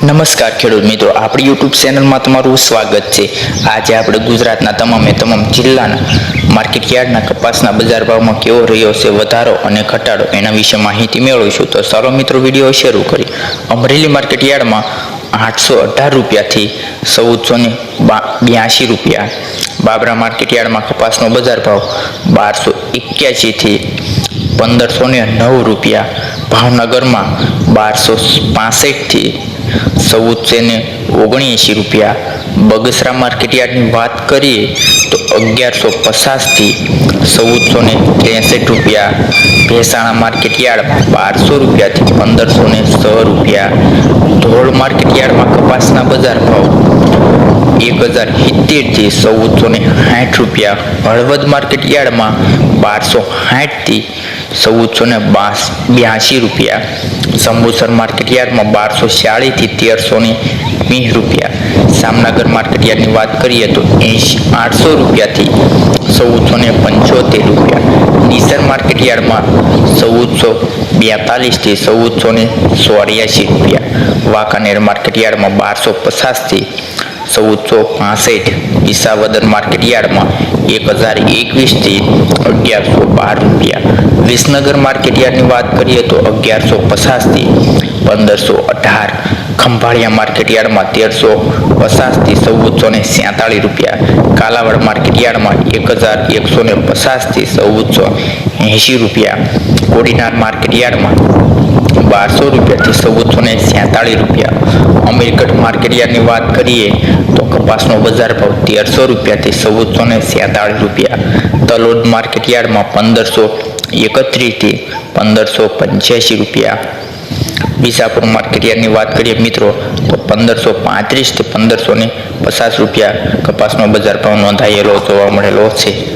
નમસ્કાર ખેડૂત મિત્રો, આપણી યુટ્યુબ ચેનલમાં તમારું સ્વાગત છે. આજે આપણે ગુજરાતના તમામે તમામ જિલ્લાના માર્કેટ યાર્ડના કપાસના બજાર ભાવમાં કેવો રહ્યો છે વધારો અને ઘટાડો એના વિશે માહિતી મેળવીશું. તો સારો મિત્રો વીડિયો શરૂ કરી અમરેલી માર્કેટ યાર્ડમાં આઠસો અઢાર રૂપિયાથી ચૌદસો ને બ્યાસી રૂપિયા. બાબરા માર્કેટ યાર્ડમાં કપાસનો બજાર ભાવ બારસો એક્યાસીથી પંદરસો ને નવ રૂપિયા. ભાવનગરમાં બારસો પાસઠથી ચૌદસો ને ઓગણએંશી રૂપિયા. બગસરા માર્કેટ યાર્ડની વાત કરીએ તો અગિયારસો પચાસથી ચૌદસો ને ત્રેસઠ રૂપિયા. ભેસાણા માર્કેટ યાર્ડમાં બારસો રૂપિયાથી પંદરસો ને છ રૂપિયા. ધોળ માર્કેટ યાર્ડમાં કપાસના બજાર ભાવ એક હજાર સિત્તેરથી ચૌદસો ને સાઠ રૂપિયા. હળવદ માર્કેટ યાર્ડમાં બારસો સાઠથી ચૌદસો ને બ્યાસી રૂપિયા. સંબુસર માર્કેટ યાર્ડમાં બારસો ચાળીસથી તેરસો ને વીસ રૂપિયા. સામનગર માર્કેટ યાર્ડની વાત કરીએ તો એંશી, આઠસો રૂપિયાથી ચૌદસો ને પંચોતેર રૂપિયા. નિસર માર્કેટ યાર્ડમાં ચૌદસો બેતાલીસથી ચૌદસો ને ચોર્યાસી રૂપિયા. વાંકાનેર માર્કેટ યાર્ડમાં બારસો પચાસથી ચૌદસો પાસઠ. વિસાવદર માર્કેટ યાર્ડમાં એક હજાર એકવીસથી અગિયારસો બાર રૂપિયા. વિસનગર માર્કેટ યાર્ડની વાત કરીએ તો અગિયારસો પચાસથી પંદરસો અઢાર, ખંભાળિયા માર્કેટ યાર્ડમાં તેરસો પચાસથી ચૌદસો ને સેતાળીસ રૂપિયા, કાલાવાડ માર્કેટ યાર્ડમાં એક હજાર એકસો ને પચાસથી ચૌદસો એંશી રૂપિયા, કોડીનાર માર્કેટ યાર્ડમાં બારસો રૂપિયાથી ચૌદસો ને સેતાળીસ રૂપિયા. અમીરગઢ માર્કેટ યાર્ડની વાત કરીએ તો કપાસનો બજાર ભાવ તેરસો રૂપિયાથી ચૌદસો ને સેતાળીસ રૂપિયા. તલોદ માર્કેટ યાર્ડમાં પંદરસો એકત્રીસથી પંદરસો પંચ્યાસી રૂપિયા. વિસાપુર માર્કેટ વાત કરીએ મિત્રો, તો પંદરસો પાંત્રીસથી પંદરસો ને પચાસ રૂપિયા કપાસનો બજાર ભાવ નોંધાયેલો જોવા મળેલો છે.